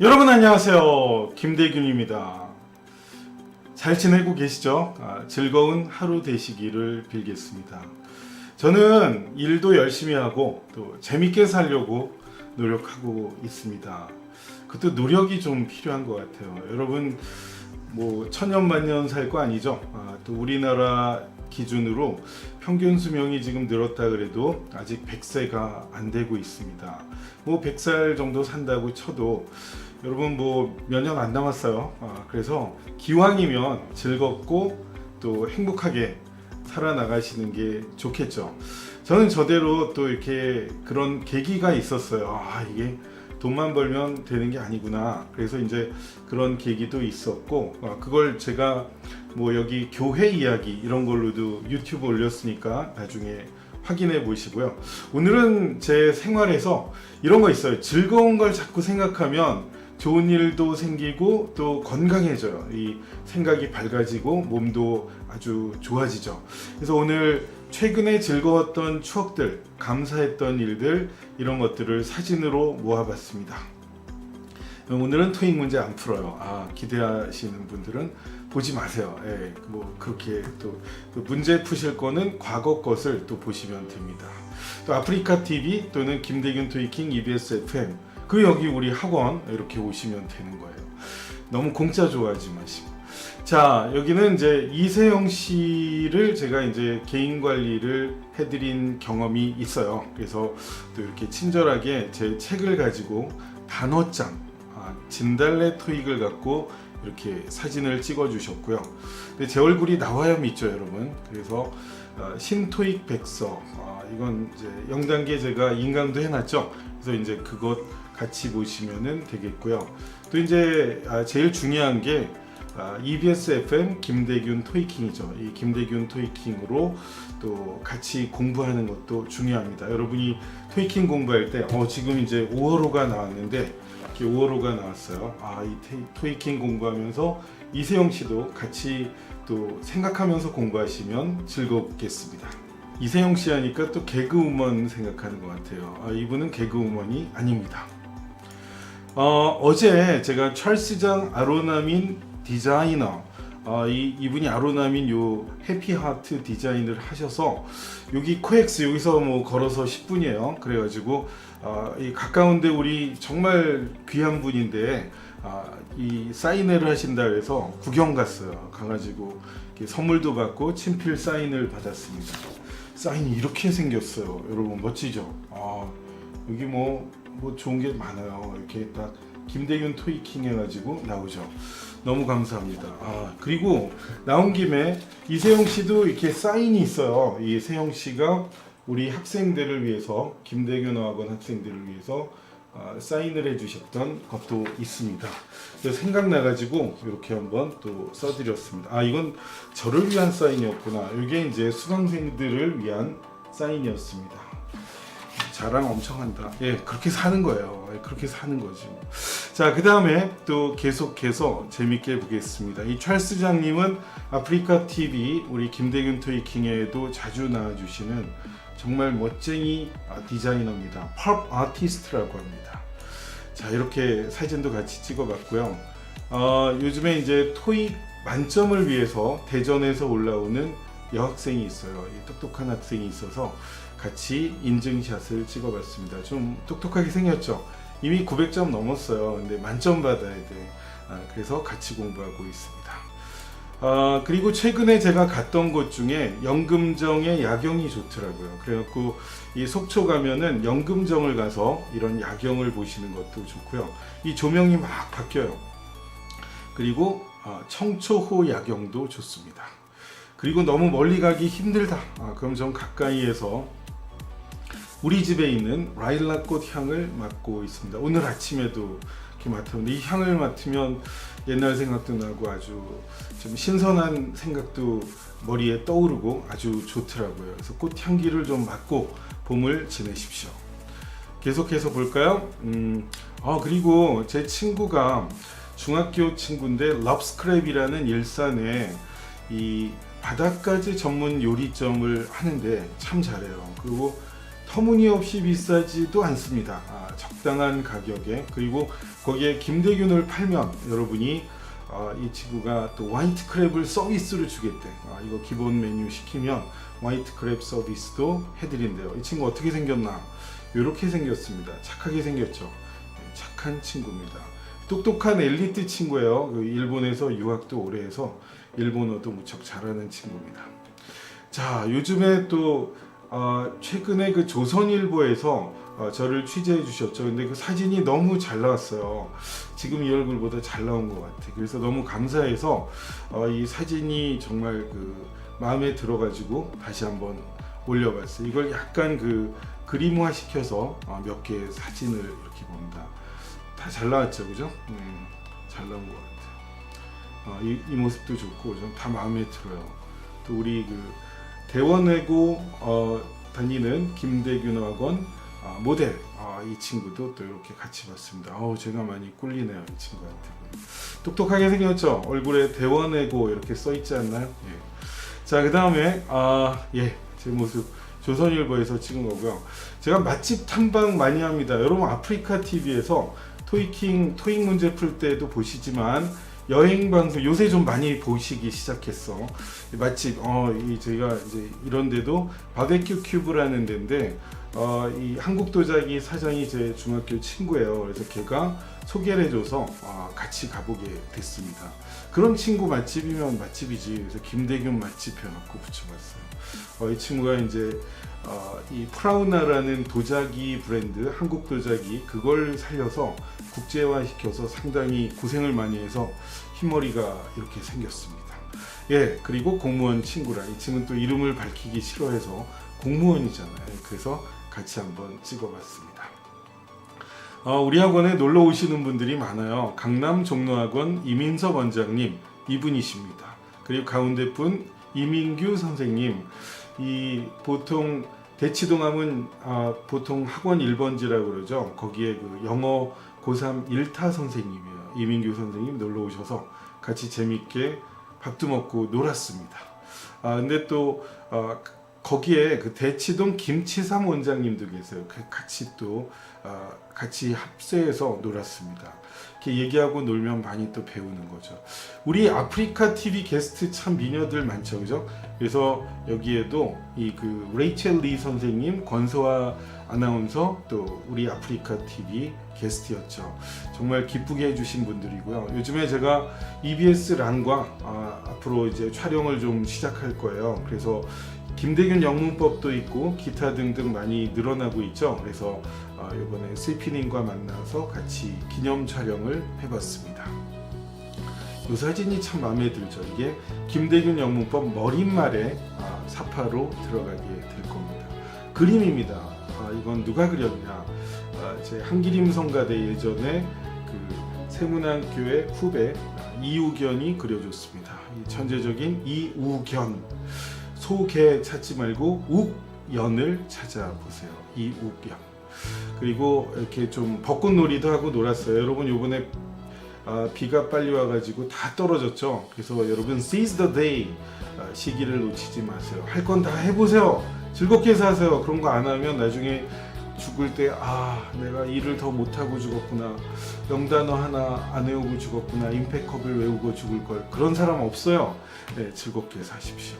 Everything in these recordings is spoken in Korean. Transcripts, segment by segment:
여러분 안녕하세요. 김대균입니다. 잘 지내고 계시죠? 아, 즐거운 하루 되시기를 빌겠습니다. 저는 일도 열심히 하고 또 재밌게 살려고 노력하고 있습니다. 그것도 노력이 좀 필요한 것 같아요. 여러분 뭐 천년만년 살 거 아니죠? 아, 또 우리나라 기준으로 평균 수명이 지금 늘었다 그래도 아직 100세가 안 되고 있습니다. 뭐 100살 정도 산다고 쳐도 여러분 뭐 몇 년 안 남았어요. 아, 그래서 기왕이면 즐겁고 또 행복하게 살아나가시는 게 좋겠죠. 저는 저대로 또 이렇게 그런 계기가 있었어요. 아, 이게 돈만 벌면 되는 게 아니구나. 그래서 이제 그런 계기도 있었고, 아, 그걸 제가 뭐 여기 교회 이야기 이런 걸로도 유튜브 올렸으니까 나중에 확인해 보시고요. 오늘은 제 생활에서 이런 거 있어요. 즐거운 걸 자꾸 생각하면 좋은 일도 생기고 또 건강해져요. 이 생각이 밝아지고 몸도 아주 좋아지죠. 그래서 오늘 최근에 즐거웠던 추억들, 감사했던 일들 이런 것들을 사진으로 모아봤습니다. 오늘은 토익 문제 안 풀어요. 아 기대하시는 분들은 보지 마세요. 예, 뭐 그렇게 또그 문제 푸실 거는 과거 것을 또 보시면 됩니다. 또 아프리카 TV 또는 김대균 토익킹 EBS FM 그 여기 우리 학원 이렇게 오시면 되는 거예요. 너무 공짜 좋아하지 마시고. 자 여기는 이제 이세영 씨를 제가 이제 개인 관리를 해드린 경험이 있어요. 그래서 또 이렇게 친절하게 제 책을 가지고 단어장 아, 진달래 토익을 갖고 이렇게 사진을 찍어 주셨고요. 근데 제 얼굴이 나와야 믿죠, 여러분. 그래서 어, 신토익 백서 아, 이건 이제 0단계 제가 인강도 해놨죠. 그래서 이제 그것 같이 보시면은 되겠고요. 또 이제 아, 제일 중요한 게 아, EBS FM 김대균 토이킹이죠. 이 김대균 토이킹으로 또 같이 공부하는 것도 중요합니다. 여러분이 토이킹 공부할 때, 어, 지금 이제 5월호가 나왔는데, 이렇게 5월호가 나왔어요. 아, 이 테- 토이킹 공부하면서 이세영 씨도 같이 또 생각하면서 공부하시면 즐겁겠습니다. 이세영 씨 하니까 또 개그우먼 생각하는 것 같아요. 아, 이분은 개그우먼이 아닙니다. 어, 어제 제가 찰스장 아로나민 디자이너 어, 이, 이분이 아로나민 요 해피하트 디자인을 하셔서 여기 코엑스 여기서 뭐 걸어서 10분이에요. 그래가지고 어, 이 가까운데 우리 정말 귀한 분인데 아, 이 사인회를 하신다 그래서 구경 갔어요. 가가지고 선물도 받고 친필 사인을 받았습니다. 사인이 이렇게 생겼어요. 여러분 멋지죠? 아, 여기 뭐, 뭐 좋은 게 많아요. 이렇게 딱 김대균 토이킹 해가지고 나오죠. 너무 감사합니다. 아, 그리고 나온 김에 이세영 씨도 이렇게 사인이 있어요. 이 세영 씨가 우리 학생들을 위해서 김대균 어학원 학생들을 위해서 아, 사인을 해주셨던 것도 있습니다. 생각나가지고 이렇게 한번 또 써드렸습니다. 아 이건 저를 위한 사인이었구나. 이게 이제 수강생들을 위한 사인이었습니다. 자랑 엄청 한다. 예, 그렇게 사는 거예요. 예, 그렇게 사는 거지. 자, 그 다음에 또 계속해서 재밌게 보겠습니다. 이 찰스 장님은 아프리카 TV 우리 김대균 토이킹에도 자주 나와주시는 정말 멋쟁이 아, 디자이너입니다. 팝 아티스트라고 합니다. 자, 이렇게 사진도 같이 찍어봤고요. 어, 요즘에 이제 토익 만점을 위해서 대전에서 올라오는 여학생이 있어요. 이 똑똑한 학생이 있어서 같이 인증샷을 찍어봤습니다. 좀 똑똑하게 생겼죠. 이미 900점 넘었어요. 근데 만점 받아야 돼. 아, 그래서 같이 공부하고 있습니다. 아, 그리고 최근에 제가 갔던 곳 중에 연금정의 야경이 좋더라고요. 그래갖고 이 속초 가면은 연금정을 가서 이런 야경을 보시는 것도 좋고요. 이 조명이 막 바뀌어요. 그리고 아, 청초호 야경도 좋습니다. 그리고 너무 멀리 가기 힘들다. 아, 그럼 좀 가까이에서 우리 집에 있는 라일락꽃 향을 맡고 있습니다. 오늘 아침에도 이렇게 맡았는데 이 향을 맡으면 옛날 생각도 나고 아주 좀 신선한 생각도 머리에 떠오르고 아주 좋더라고요. 그래서 꽃 향기를 좀 맡고 봄을 지내십시오. 계속해서 볼까요? 음, 아 그리고 제 친구가 중학교 친구인데 럽스크랩이라는 일산에 이 바닷가지 전문 요리점을 하는데 참 잘해요. 그리고 터무니없이 비싸지도 않습니다. 아, 적당한 가격에 그리고 거기에 김대균을 팔면 여러분이 아, 이 친구가 또 화이트 크랩을 서비스로 주겠대. 아, 이거 기본 메뉴 시키면 화이트 크랩 서비스도 해드린대요. 이 친구 어떻게 생겼나? 이렇게 생겼습니다. 착하게 생겼죠. 네, 착한 친구입니다. 똑똑한 엘리트 친구예요. 그 일본에서 유학도 오래 해서 일본어도 무척 잘하는 친구입니다. 자, 요즘에 또 어, 최근에 그 조선일보에서 어, 저를 취재해 주셨죠. 근데 그 사진이 너무 잘 나왔어요. 지금 이 얼굴보다 잘 나온 것 같아. 그래서 너무 감사해서 어, 이 사진이 정말 그 마음에 들어가지고 다시 한번 올려봤어요. 이걸 약간 그 그림화 시켜서 어, 몇 개의 사진을 이렇게 봅니다. 다 잘 나왔죠, 그죠? 음, 잘 나온 것 같아요. 어, 이, 이 모습도 좋고 좀 다 마음에 들어요. 또 우리 그 대원외고 어, 다니는 김대균 학원 아, 모델 아, 이 친구도 또 이렇게 같이 봤습니다. 어우 제가 많이 꿀리네요 이 친구한테. 똑똑하게 생겼죠? 얼굴에 대원외고 이렇게 써 있지 않나요? 예. 자, 그 다음에, 아, 예, 제 모습 조선일보에서 찍은 거고요. 제가 맛집 탐방 많이 합니다. 여러분, 아프리카 TV에서 토이킹, 토익 문제 풀 때도 보시지만, 여행 방송 요새 좀 많이 보시기 시작했어. 이 맛집, 어, 이 저희가 이제 이런 데도 바베큐 큐브라는 데인데, 어, 이 한국 도자기 사장이 제 중학교 친구예요. 그래서 걔가 소개를 해줘서 아, 같이 가보게 됐습니다. 그런 친구 맛집이면 맛집이지. 그래서 김대균 맛집 해놓고 붙여봤어요. 어, 이 친구가 이제 어, 이 프라우나라는 도자기 브랜드, 한국 도자기 그걸 살려서 국제화 시켜서 상당히 고생을 많이 해서 흰머리가 이렇게 생겼습니다. 예, 그리고 공무원 친구라 이 친구는 또 이름을 밝히기 싫어해서 공무원이잖아요. 그래서 같이 한번 찍어봤습니다. 어, 우리 학원에 놀러 오시는 분들이 많아요. 강남 종로학원 이민섭 원장님 이분이십니다. 그리고 가운데 분 이민규 선생님 이 보통 대치동 하면 아, 보통 학원 1번지라고 그러죠. 거기에 그 영어 고3 1타 선생님이에요. 이민규 선생님 놀러 오셔서 같이 재밌게 밥도 먹고 놀았습니다. 아 근데 또 어, 거기에 그 대치동 김치삼 원장님도 계세요. 그 같이 또 어, 같이 합세해서 놀았습니다. 이렇게 얘기하고 놀면 많이 또 배우는 거죠. 우리 아프리카 TV 게스트 참 미녀들 많죠, 그죠? 그래서 여기에도 이 그 레이첼 리 선생님, 권소아 아나운서 또 우리 아프리카 TV 게스트였죠. 정말 기쁘게 해주신 분들이고요. 요즘에 제가 EBS 란과 아, 앞으로 이제 촬영을 좀 시작할 거예요. 그래서 김대균 영문법도 있고 기타 등등 많이 늘어나고 있죠. 그래서 어, 이번에 CP님과 만나서 같이 기념 촬영을 해봤습니다. 이 사진이 참 마음에 들죠. 이게 김대균 영문법 머릿말에 아, 사파로 들어가게 될 겁니다. 그림입니다. 아, 이건 누가 그렸냐? 아, 제 한기림 성가대 예전에 그 세문안교회 후배 아, 이우견이 그려줬습니다. 이 천재적인 이우견. 소개 찾지 말고 욱연을 찾아보세요. 이 욱연. 그리고 이렇게 좀 벚꽃놀이도 하고 놀았어요. 여러분 요번에 아, 비가 빨리 와가지고 다 떨어졌죠. 그래서 여러분 seize the day 아, 시기를 놓치지 마세요. 할 건 다 해보세요. 즐겁게 사세요. 그런 거 안 하면 나중에 죽을 때 아 내가 일을 더 못하고 죽었구나 영단어 하나 안 외우고 죽었구나 임팩컵을 외우고 죽을 걸 그런 사람 없어요. 네 즐겁게 사십시오.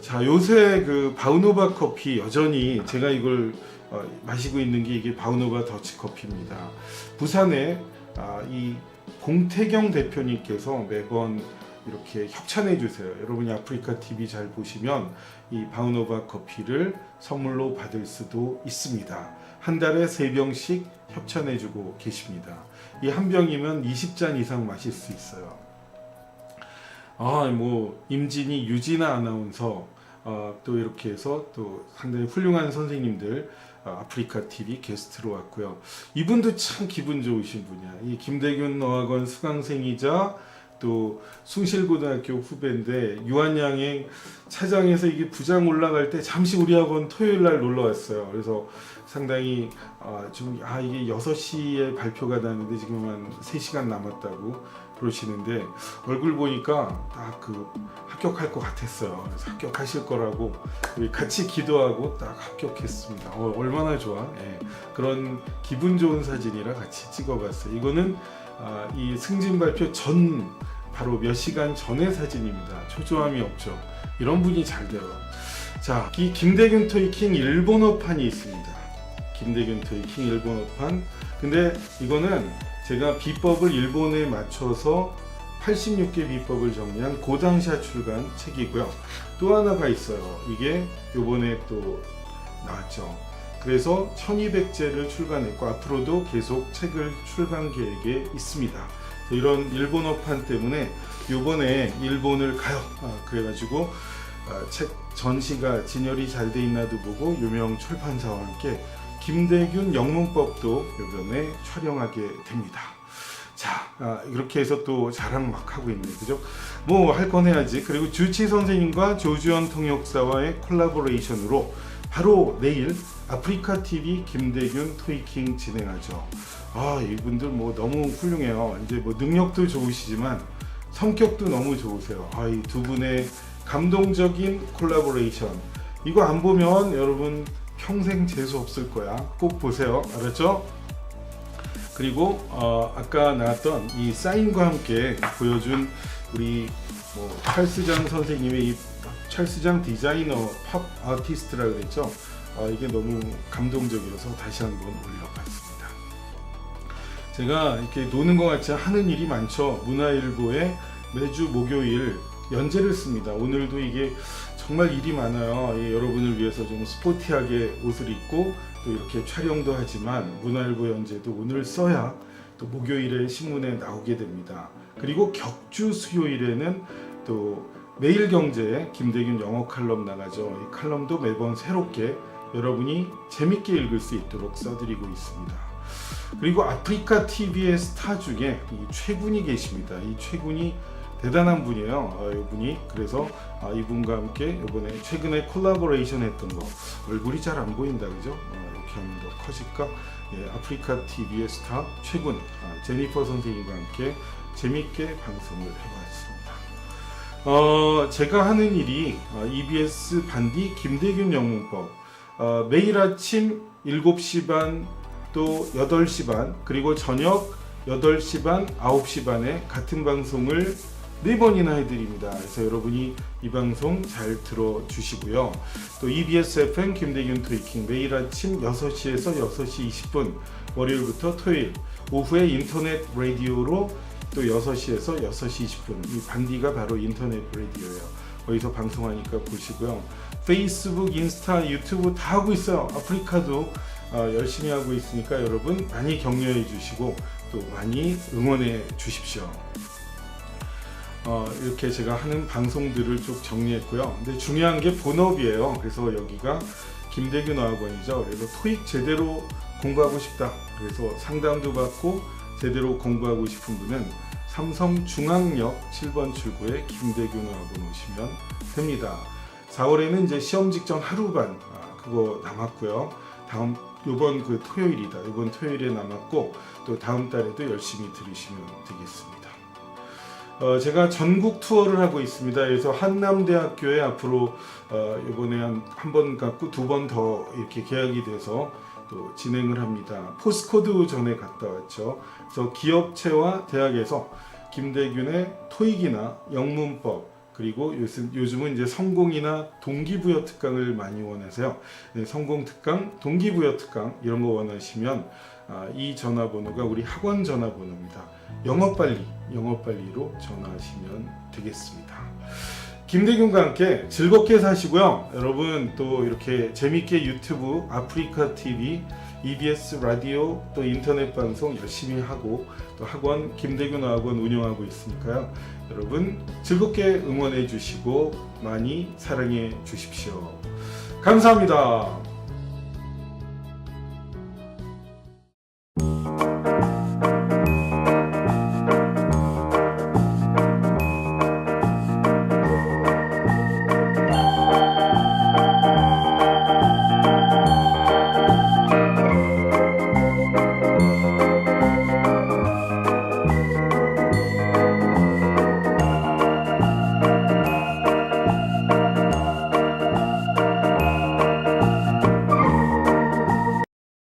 자 요새 그 바우노바 커피 여전히 제가 이걸 어, 마시고 있는 게 이게 바우노바 더치 커피입니다. 부산에 아, 이 공태경 대표님께서 매번 이렇게 협찬해 주세요. 여러분이 아프리카 TV 잘 보시면 이 바우노바 커피를 선물로 받을 수도 있습니다. 한 달에 세 병씩 협찬해 주고 계십니다. 이 한 병이면 20잔 이상 마실 수 있어요. 아, 뭐 임진이 유진아 아나운서 어, 또 이렇게 해서 또 상당히 훌륭한 선생님들 어, 아프리카 TV 게스트로 왔고요. 이분도 참 기분 좋으신 분이야. 이 김대균 어학원 수강생이자 또 숭실고등학교 후배인데 유한양행 차장에서 이게 부장 올라갈 때 잠시 우리 학원 토요일 날 놀러 왔어요. 그래서 상당히 아, 좀 아, 이게 6시에 발표가 나는데 지금 한 3시간 남았다고 그러시는데 얼굴 보니까 딱 그 합격할 것 같았어요. 그래서 합격하실 거라고 같이 기도하고 딱 합격했습니다. 어, 얼마나 좋아? 예, 그런 기분 좋은 사진이라 같이 찍어봤어요. 이거는 아, 이 승진 발표 전 바로 몇 시간 전의 사진입니다. 초조함이 없죠. 이런 분이 잘 돼요. 자, 이 김대균 토이킹 일본어판이 있습니다. 김대균 토이킹 일본어판. 근데 이거는 제가 비법을 일본에 맞춰서 86개 비법을 정리한 고당시아 출간 책이고요. 또 하나가 있어요. 이게 요번에 또 나왔죠. 그래서 1200제를 출간했고 앞으로도 계속 책을 출간 계획에 있습니다. 이런 일본어판 때문에 요번에 일본을 가요. 아, 그래가지고 아, 책 전시가 진열이 잘 돼 있나도 보고 유명 출판사와 함께 김대균 영문법도 요번에 촬영하게 됩니다. 자, 아, 이렇게 해서 또 자랑 막 하고 있네, 그죠? 뭐 할 건 해야지. 그리고 주치 선생님과 조주현 통역사와의 콜라보레이션으로 바로 내일 아프리카 TV 김대균 토이킹 진행하죠. 아, 이분들 뭐 너무 훌륭해요. 이제 뭐 능력도 좋으시지만 성격도 너무 좋으세요. 아, 이 두 분의 감동적인 콜라보레이션. 이거 안 보면 여러분 평생 재수 없을 거야. 꼭 보세요. 알았죠? 그리고 어, 아까 나왔던 이 사인과 함께 보여준 우리 뭐 찰스장 선생님의 이 찰스장 디자이너 팝 아티스트라 그랬죠. 아, 이게 너무 감동적이어서 다시 한번 올려봤습니다. 제가 이렇게 노는 것 같지 하는 일이 많죠. 문화일보에 매주 목요일 연재를 씁니다. 오늘도 이게 정말 일이 많아요. 예, 여러분을 위해서 좀 스포티하게 옷을 입고 또 이렇게 촬영도 하지만 문화일보 연재도 오늘 써야 또 목요일에 신문에 나오게 됩니다. 그리고 격주 수요일에는 또 매일경제에 김대균 영어 칼럼 나가죠. 이 칼럼도 매번 새롭게 여러분이 재밌게 읽을 수 있도록 써드리고 있습니다. 그리고 아프리카 TV의 스타 중에 이 최군이 계십니다. 이 최군이 대단한 분이에요. 어, 이분이 그래서 아, 이분과 함께 이번에 최근에 콜라보레이션 했던 거 얼굴이 잘 안 보인다 그죠? 어, 이렇게 하면 더 커질까? 예, 아프리카 TV의 스타 최군 아, 제니퍼 선생님과 함께 재밌게 방송을 해봤습니다. 어, 제가 하는 일이 어, EBS 반디 김대균 영문법 어, 매일 아침 7시 반 또 8시 반 그리고 저녁 8시 반 9시 반에 같은 방송을 네 번이나 해드립니다. 그래서 여러분이 이 방송 잘 들어주시고요. 또 EBS FM 김대균 트위킹 매일 아침 6시에서 6시 20분 월요일부터 토요일 오후에 인터넷 라디오로 또 6시에서 6시 20분 이 반디가 바로 인터넷 라디오예요. 거기서 방송하니까 보시고요. 페이스북, 인스타, 유튜브 다 하고 있어요. 아프리카도 어, 열심히 하고 있으니까 여러분 많이 격려해 주시고 또 많이 응원해 주십시오. 어, 이렇게 제가 하는 방송들을 쭉 정리했고요. 근데 중요한 게 본업이에요. 그래서 여기가 김대균 어학원이죠. 그래서 토익 제대로 공부하고 싶다. 그래서 상담도 받고 제대로 공부하고 싶은 분은 삼성 중앙역 7번 출구에 김대균 어학원 오시면 됩니다. 4월에는 이제 시험 직전 하루반 아, 그거 남았고요. 다음 요번 그 토요일이다. 요번 토요일에 남았고 또 다음 달에도 열심히 들으시면 되겠습니다. 어, 제가 전국 투어를 하고 있습니다. 그래서 한남대학교에 앞으로 어, 이번에 한번 갖고 두 번 더 이렇게 계약이 돼서 또 진행을 합니다. 포스코드 전에 갔다 왔죠. 그래서 기업체와 대학에서 김대균의 토익이나 영문법 그리고 요즘, 요즘은 이제 성공이나 동기부여 특강을 많이 원하세요. 네, 성공 특강, 동기부여 특강 이런 거 원하시면 아, 이 전화번호가 우리 학원 전화번호입니다. 영어 빨리, 영어 빨리로 전화하시면 되겠습니다. 김대균과 함께 즐겁게 사시고요. 여러분 또 이렇게 재밌게 유튜브, 아프리카 TV, EBS 라디오 또 인터넷 방송 열심히 하고 또 학원 김대균 학원 운영하고 있으니까요. 여러분 즐겁게 응원해 주시고 많이 사랑해 주십시오. 감사합니다.